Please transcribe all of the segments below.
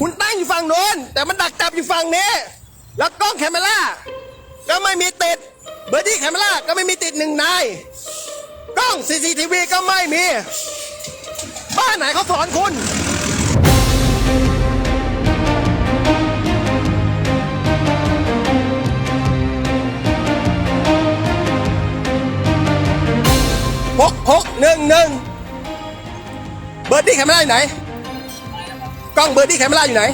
คุณตั้งอยู่ฝั่งโน้น แต่มันดักจับอยู่ฝั่งนี้ แล้วกล้องแคมเมล่าก็ไม่มีติด เบอร์ดี้แคมเมล่าก็ไม่มีติดหนึ่งนาย กล้อง CCTV ก็ไม่มี บ้านไหนเขาสอนคุณหกหกหนึ่งหนึ่งเบอร์ดี้แคมเมล่าอยู่ไหน กล้องเบอร์ดี้แคมเมล่าอยู่ไหน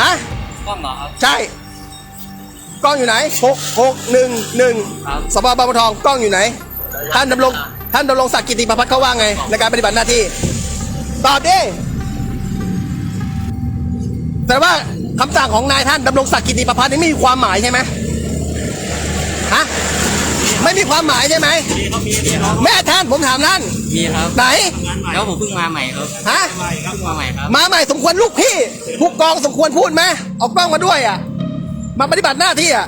ฮะกล้องเหรอครับ ใช่ กล้องอยู่ไหนหกหกหนึ่งหนึ่งครับสปบางบัวทองกล้องอยู่ไหน ท่านดำรงท่านดำรงศักดิ์กิติประพัฒน์เขาว่าไง ในการปฏิบัติหน้าที่ ตอบดิ แต่ว่าคำสั่งของนายท่านดำรงศักดิ์กิติประพัฒน์นี่ไม่มีความหมายใช่ไหมฮะ ไม่มีความหมายใช่ไหมมีครับมีมีครับแม่ท่านผมถามท่านมีครับไหนแล้วผมเพิ่งมาใหม่ครับฮะเพิ่งมาใหม่ครับมาใหม่สมควรลูกพี่ผู้กองสมควรพูดไหมเอากล้องมาด้วยอะ มาปฏิบัติหน้าที่อะ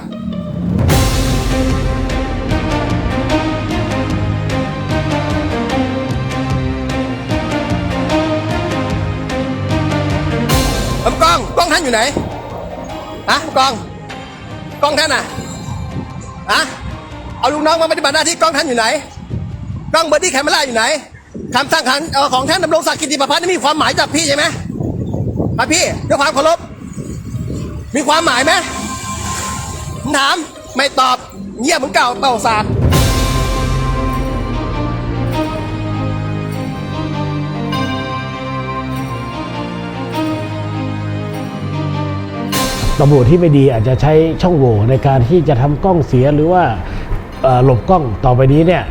ผมกล้องกล้องท่านอยู่ไหนฮะกล้องกล้องท่านอะฮะ เอาลูกน้องมาปฏิบัติหน้าที่กล้องท่านอยู่ไหนกล้องเบอร์ดี้แคมเมราอยู่ไหนคำสั่งขันเอ่อของท่านดำรงศักดิ์กิติประพัฒน์นี่มีความหมายจากพี่ใช่ไหมครับพี่ด้วยความเคารพมีความหมายไหมถามไม่ตอบเงียบเหมือนเก่าเป่าสากตำรวจที่ไม่ดีอาจจะใช้ช่องโหว่ในการที่จะทำกล้องเสียหรือว่า หลบกล้องต่อไปนี้เนี่ย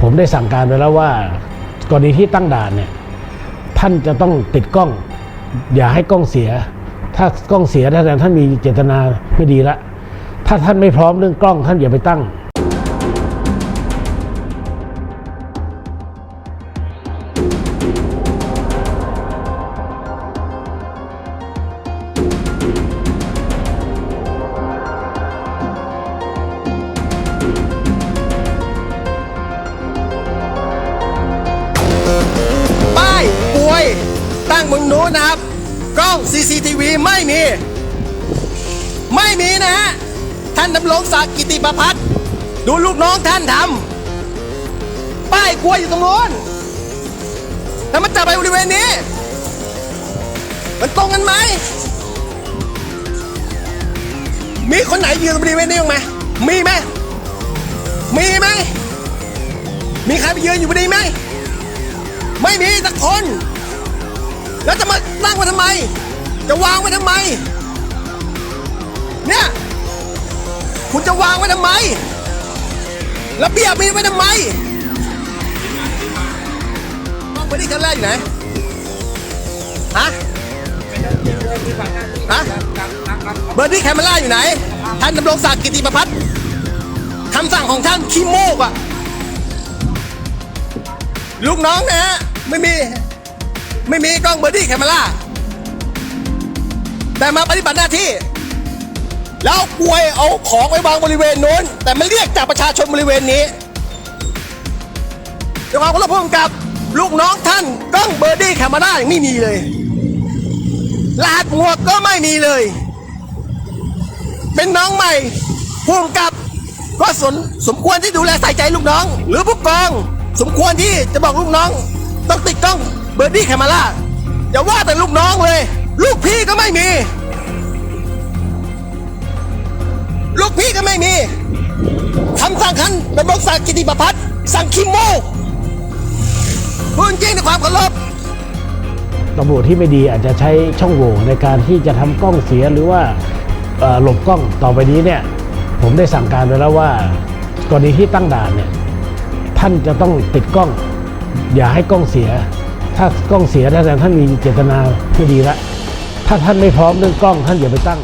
ผมได้สั่งการไปแล้วว่ากรณีที่ตั้งด่านเนี่ยท่านจะต้องติดกล้อง อย่าให้กล้องเสีย ถ้ากล้องเสียถ้าท่านมีเจตนาไม่ดีละถ้าท่านไม่พร้อมเรื่องกล้องท่านอย่าไปตั้ง ตั้งนู้นนะครับ กล้อง CCTV ไม่มี ไม่มีนะฮะ ท่านดำรงศักดิ์กิติประพัฒน์ดูลูกน้องท่านทำป้ายกลัวอยู่ตรงโน้นแล้วมันจับไปบริเวณนี้ มันตรงกันไหม มีคนไหนยืนบริเวณนี้บ้างไหมมีไหมมีไหมมีใครไปยืนอยู่บริเวณไหมไม่มีสักคน แล้วจะมาตั้งไว้ทำไม จะวางไว้ทำไม เนี่ย คุณจะวางไว้ทำไม แล้วเบียบมีไว้ทำไมกล้องเบอร์ดี้คันแรกอยู่ไหน ฮะ ฮะ เบอร์ดี้แคมเมล่าอยู่ไหน ท่านดำรงศักดิ์กิติประพัฒน์คำสั่งของท่านขี้โมกอะลูกน้องนะฮะ ไม่มี ไม่มีกล้องเบอร์ดี้แคมเมล่าแต่มาปฏิบัติหน้าที่ แล้วกลวยเอาของไปวางบริเวณนู้น แต่ไมันเรียกจากประชาชนบริเวณนี้ด้วยความคารพผู้กำกับลูกน้องท่านกล้องเบอร์ดี้แคมเมล่ายังไม่มีเลยรหัสหมวกก็ไม่มีเลย เป็นน้องใหม่ผู้กำกับก็สนสมควรที่ดูแลใส่ใจลูกน้อง หรือผู้กอง สมควรที่จะบอกลูกน้อง ต้องติดกล้อง อร์ดี้แคมเมล่าอย่าว่าแต่ลูกน้องเลย ลูกพี่ก็ไม่มี ลูกพี่ก็ไม่มีคำสั่งคันดำรงศักดิ์กิติประพัฒน์สั่งคิมโมกพูดจริงในความเคารพตำรวจที่ไม่ดีอาจจะใช้ช่องโหว่ในการที่จะทำกล้องเสียหรือว่าหลบกล้องต่อไปนี้เนี่ย ผมได้สั่งการไปแล้วว่ากรณีที่ตั้งด่านเนี่ย ท่านจะต้องติดกล้อง อย่าให้กล้องเสีย ถ้ากล้องเสียถ้าท่านมีเจตนาไม่ดีละถ้าท่านไม่พร้อมเรื่องกล้องท่านอย่าไปตั้ง